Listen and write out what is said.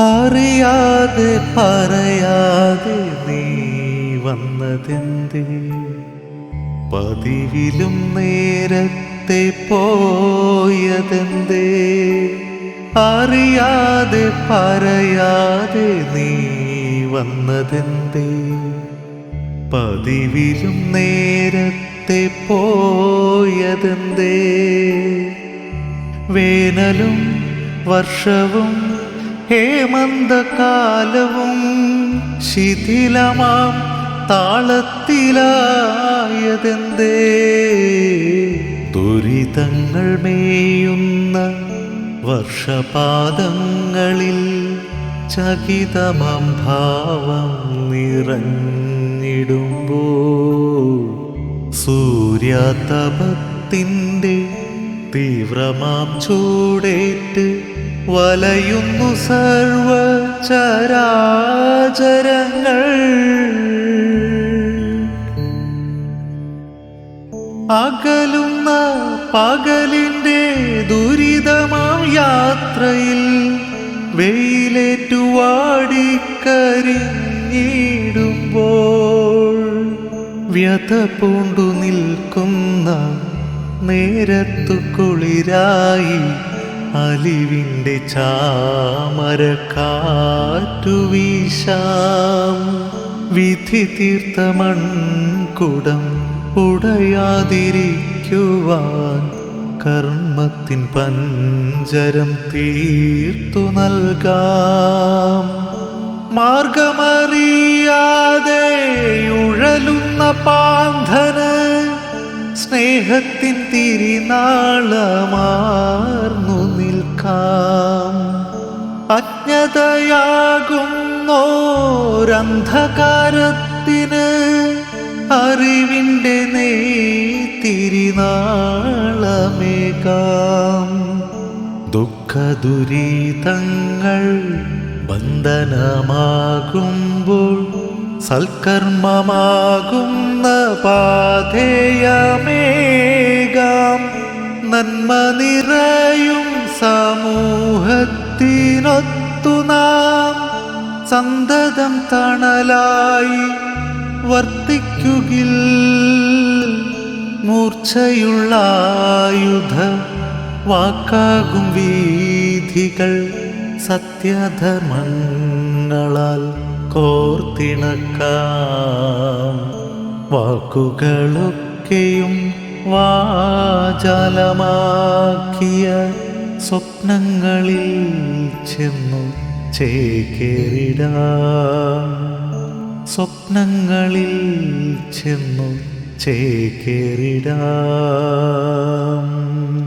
അറിയാതെ പറയാതെ നീ വന്നതെന്ത്? പതിവിലും നേരത്തെ പോയതെന്തേ? അറിയാതെ പറയാതെ നീ വന്നതെന്തേ? പതിവിലും നേരത്തെ പോയതെന്തേ? വേനലും വർഷവും ഹേമന്തകാലവും ശിഥിലമാം താളത്തിലായതെന്തേ? ദുരിതങ്ങൾ മേയുന്ന വർഷപാദങ്ങളിൽ ചകിതമം ഭാവം നിറഞ്ഞിടുമ്പോൾ സൂര്യാതപത്തിന്റെ തീവ്രമാം ചൂടേറ്റ് വലയുന്നു സർവചരാചരങ്ങൾ. അകലുന്ന പകലിന്റെ ദുരിതമാം യാത്രയിൽ വെയിലേറ്റുവാടിക്കരിഞ്ഞിടുമ്പോൾ വ്യഥ പൂണ്ടു നിൽക്കുന്ന നേരത്തു കുളിരായി അലിവിന്റെ ചാമര കാറ്റു വീശാം. വിധി തീർത്ത മൺകുടം ഉടയാതിരിക്കുവാൻ കർമ്മത്തിൻ പഞ്ചരം തീർത്തു നൽകാം. മാർഗമറിയാതെ ഉഴലുന്ന പാന്ധന് സ്നേഹത്തിൻ തിരിനാളമാർന്നു നിൽക്കാം. അജ്ഞതയാകുന്നോരന്ധകാരത്തിന് അറിവിന്റെ നേ തിരിനാളമേകാം ദുഃഖദുരീതങ്ങൾ ബന്ധനമാകുമ്പോൾ സൽക്കർമ്മമാകുന്ന പാധേയമേകാം നന്മ നിറയും സമൂഹത്തിനൊത്തു നാം. സന്തതം തണലായി വർത്തിക്കുകിൽ മൂർച്ചയുള്ള ആയുധ വാക്കാകും വീഥികൾ സത്യധർമ്മങ്ങളാൽ. കോർത്തിണക്കാം. വാക്കുകളൊക്കെയും വാചാലമാക്കിയ സ്വപ്നങ്ങളിൽ ചെന്നു ചേക്കേറിടാം. സ്വപ്നങ്ങളിൽ ചെന്നു ചേക്കേറിടാം.